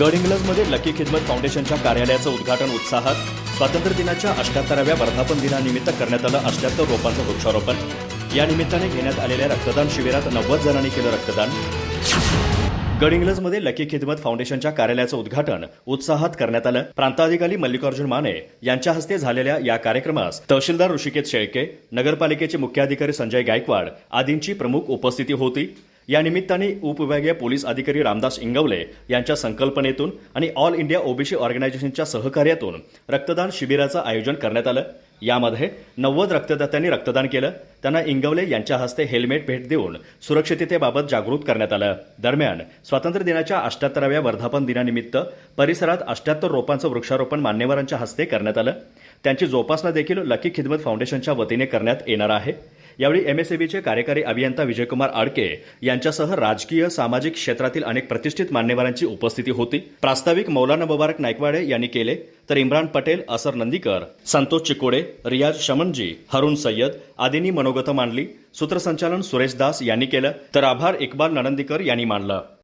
गडहिंग्लजमध्ये lucky खिदमत फाउंडेशनच्या कार्यालयाचं उद्घाटन उत्साहात स्वातंत्र्य दिनाच्या अष्ट्याहत्तराव्या वर्धापन दिनानिमित्त करण्यात आलं अष्ट्याहत्तर रोपांचं वृक्षारोपण. या निमित्ताने घेण्यात आलेल्या रक्तदान शिबिरात नव्वद जणांनी केलं रक्तदान. गडिंग्लजमध्ये लकी खिदमत फाउंडेशनच्या कार्यालयाचं उद्घाटन उत्साहात करण्यात आलं. प्रांताधिकारी मल्लिकार्जुन माने यांच्या हस्ते झालेल्या या कार्यक्रमास तहसीलदार ऋषिकेत शेळके नगरपालिकेचे मुख्याधिकारी संजय गायकवाड आदींची प्रमुख उपस्थिती होती. या निमित्ताने उपविभागीय पोलीस अधिकारी रामदास इंगवले यांच्या संकल्पनेतून आणि ऑल इंडिया ओबीसी ऑर्गनायझेशनच्या सहकार्यातून रक्तदान शिबिराचं आयोजन करण्यात आलं. यामध्ये नव्वद रक्तदात्यांनी रक्तदान केलं. त्यांना इंगवले यांच्या हस्ते हेल्मेट भेट देऊन सुरक्षिततेबाबत जागृत करण्यात आलं. दरम्यान स्वातंत्र्य दिनाच्या अष्ट्याहत्तराव्या वर्धापन दिनानिमित्त परिसरात अष्ट्याहत्तर रोपांचं वृक्षारोपण मान्यवरांच्या हस्ते करण्यात आलं. त्यांची जोपासना देखील लकी खिदमत फाउंडेशनच्या वतीने करण्यात येणार आहे. यावेळी एमएसएबीचे कार्यकारी अभियंता विजयकुमार आडके यांच्यासह राजकीय सामाजिक क्षेत्रातील अनेक प्रतिष्ठित मान्यवरांची उपस्थिती होती. प्रास्ताविक मौलाना मुबारक नायकवाडे यांनी केले तर इम्रान पटेल असर नंदीकर संतोष चिकोडे रियाज शमनजी हरुण सय्यद आदींनी मनोगत मांडली सूत्रसंचालन सुरेश दास यांनी केलं तर आभार इक्बाल ननंदीकर यांनी मांडलं